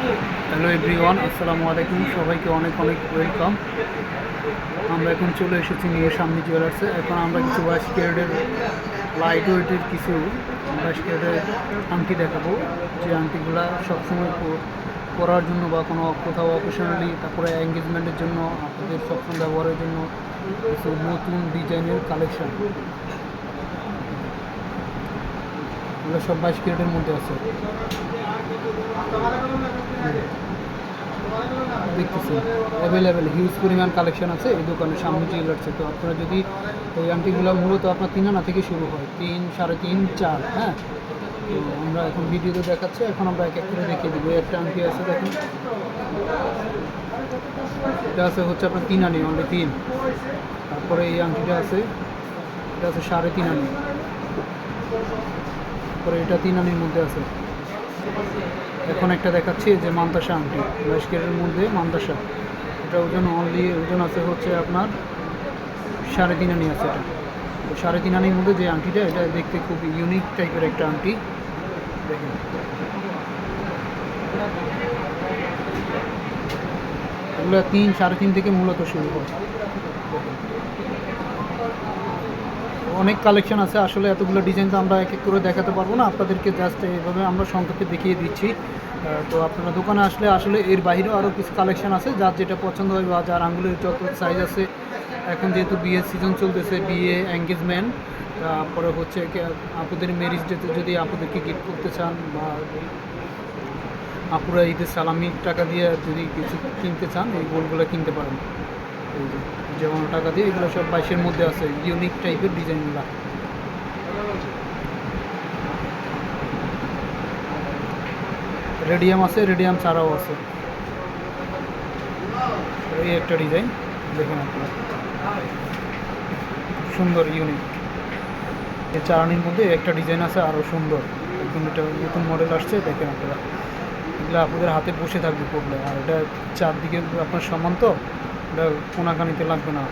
Hello everyone আসসালামু আলাইকুম। সবাইকে অনেক অনেক ওয়েলকাম আমরা এখন চলে এসেছি নিয়ে সামনে জুয়েলার্সে এখন আমরা কিছু বাইশ ক্যারেটের লাইট ওয়েটের কিছু বাইশ ক্যারেটের আংটি দেখাবো। যে আংটিগুলা সবসময় পরার জন্য বা কোনো কোথাও অকেশনালি তারপরে এঙ্গেজমেন্টের জন্য, আপনাদের সবসময় ব্যবহারের জন্য কিছু নতুন ডিজাইনের কালেকশন এগুলো সব বাইশ ক্যারেটের মধ্যে আছে। দেখতেছি। অ্যাভেলেবেল হিউজ পরিমাণ কালেকশন আছে এই দোকানের সামনে জুয়েলার্সে তো আপনারা যদি ওই আংটিগুলো মূলত আপনার তিন আনা থেকে শুরু হয়, তিন, সাড়ে তিন, চার হ্যাঁ? আমরা এখন ভিডিওতে দেখাচ্ছি, এখন আমরা এক এক করে দেখিয়ে দেবো। একটা আংটি আছে, দেখুন। এটা আছে হচ্ছে আপনার তিন আনি অনলি তিন। তারপরে এই আংটিটা আছে, এটা আছে সাড়ে তিন আনি। তারপরে এটা তিন আনির মধ্যে আছে। এখন একটা দেখাচ্ছি যে মান্তাসা আংটি বাইশ মধ্যে মান্তাসা। এটা ওজন অনলি ওজন আছে হচ্ছে আপনার সাড়ে তিন আনি আছে এটা। সাড়ে তিন আনির মধ্যে যে আংটিটা, এটা দেখতে খুব ইউনিক টাইপের একটা আংটি। দেখেন। এগুলো তিন, সাড়ে তিন থেকে মূলত শুরু হয় অনেক কালেকশন আছে। আসলে এতগুলো ডিজাইন তো আমরা এক এক করে দেখাতে পারব না। আপনাদেরকে জাস্ট এইভাবে আমরা সংক্ষেপে দেখিয়ে দিচ্ছি। তো আপনারা দোকানে আসলে আসলে এর বাইরেও আরও কিছু কালেকশন আছে। যার যেটা পছন্দ হয় বা যার আঙ্গুলের যত সাইজ আছে। এখন যেহেতু বিয়ের সিজন চলতেছে, বিয়ে এঙ্গেজমেন্ট তারপরে হচ্ছে আপুদের ম্যারেজ ডেতে যদি আপুদেরকে গিফট করতে চান বা আপুরা ঈদের সালামির টাকা দিয়ে যদি কিছু কিনতে চান, এই গোলগুলো কিনতে পারেন। যেমন টাকা দিয়ে এগুলো সব বাইশের মধ্যে আছে ইউনিক টাইপের ডিজাইনগুলো। রেডিয়াম আছে রেডিয়াম ছাড়াও আছে। এই একটা ডিজাইন, দেখুন আপনারা। সুন্দর ইউনিক এই চারানির মধ্যে একটা ডিজাইন আছে আরও সুন্দর। একদম এটা নতুন মডেল আসছে, দেখেন আপনারা। এগুলো আপনাদের হাতে বসে থাকবে পড়লে আর এটা চারদিকে আপনার সমান তো? এটা কোনাকানিতে লাগবে না।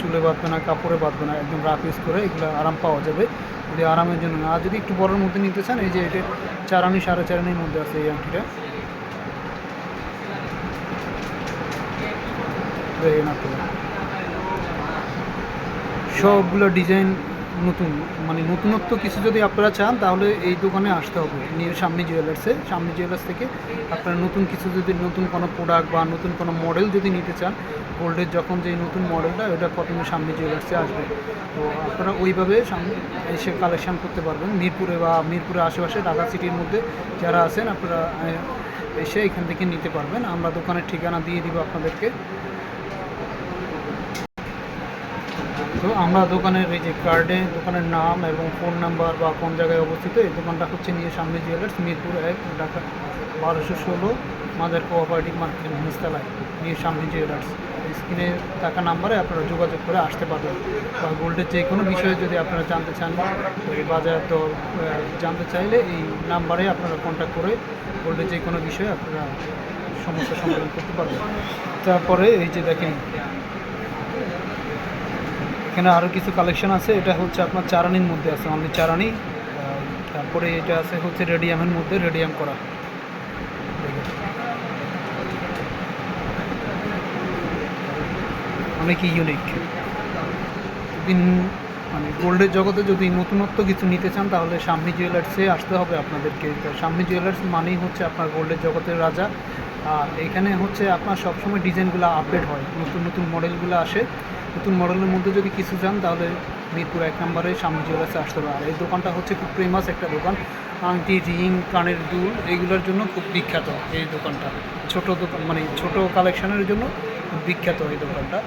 চুলে বাঁধবে না, কাপড়ে বাঁধবে না, একদম রাফ ইউজ করে এগুলো আরাম পাওয়া যাবে। যদি আরামের জন্য না, আর যদি একটু বড়োর মধ্যে নিতে চান, এই যে এটা চার আনি সাড়ে চার আনির মধ্যে আছে এই আংটিটা। সবগুলো ডিজাইন নতুন মানে নতুনত্ব কিছু যদি আপনারা চান, তাহলে এই দোকানে আসতে হবে। নিয়ে সামনে জুয়েলার্সে সামনে জুয়েলার্স থেকে আপনারা নতুন কিছু যদি, নতুন কোনো প্রোডাক্ট বা নতুন কোনো মডেল যদি নিতে চান গোল্ডের যখন যে নতুন মডেলটা ওটা প্রথমে সামনে জুয়েলার্সে আসবে। তো আপনারা ওইভাবে সামনে এসে কালেকশন করতে পারবেন। মিরপুরে বা মিরপুরের আশেপাশে, ঢাকা সিটির মধ্যে যারা আছেন, আপনারা এসে এখান থেকে নিতে পারবেন। আমরা দোকানের ঠিকানা দিয়ে দিব আপনাদেরকে। তো আমরা দোকানের এই যে কার্ডে দোকানের নাম এবং ফোন নাম্বার বা কোন জায়গায় অবস্থিত, এই দোকানটা হচ্ছে নিয়ে সামনে জুয়েলার্স মিরপুর এক, ঢাকা বারোশো ষোলো মাদার কোঅপারেটিভ মার্কেট নিচতলায়, নিয়ে সামনে জুয়েলার্স স্ক্রিনে থাকা নাম্বারে আপনারা যোগাযোগ করে আসতে পারবেন। বা গোল্ডের যে কোনো বিষয়ে যদি আপনারা জানতে চান বাজার দর জানতে চাইলে এই নাম্বারে আপনারা কন্ট্যাক্ট করে গোল্ডের যে কোনো বিষয়ে আপনারা সমস্যার সমাধান করতে পারবেন। তারপরে এই যে দেখেন এখানে আরও কিছু কালেকশন আছে। এটা হচ্ছে আপনার চারানির মধ্যে আছে অনলি চারানি। তারপরে এটা আছে হচ্ছে রেডিয়ামের মধ্যে রেডিয়াম করা। অনেকই ইউনিক যদি মানে গোল্ডের জগতে যদি নতুনত্ব কিছু নিতে চান, তাহলে সামনে জুয়েলার্সে আসতে হবে আপনাদেরকে। সামনি জুয়েলার্স মানেই হচ্ছে আপনার গোল্ডের জগতের রাজা। আর এখানে হচ্ছে আপনার সবসময় ডিজাইনগুলো আপডেট হয়। নতুন নতুন মডেলগুলো আসে। নতুন মডেলের মধ্যে যদি কিছু চান তাহলে মিরপুর এক নম্বরে, সামনে জুয়েলার্সে আসতে হবে আর এই দোকানটা হচ্ছে খুব ফেমাস একটা দোকান। আংটি, রিং, কানের দুল, এইগুলোর জন্য খুব বিখ্যাত এই দোকানটা। ছোট দোকান মানে ছোট কালেকশনের জন্য বিখ্যাত এই দোকানটা।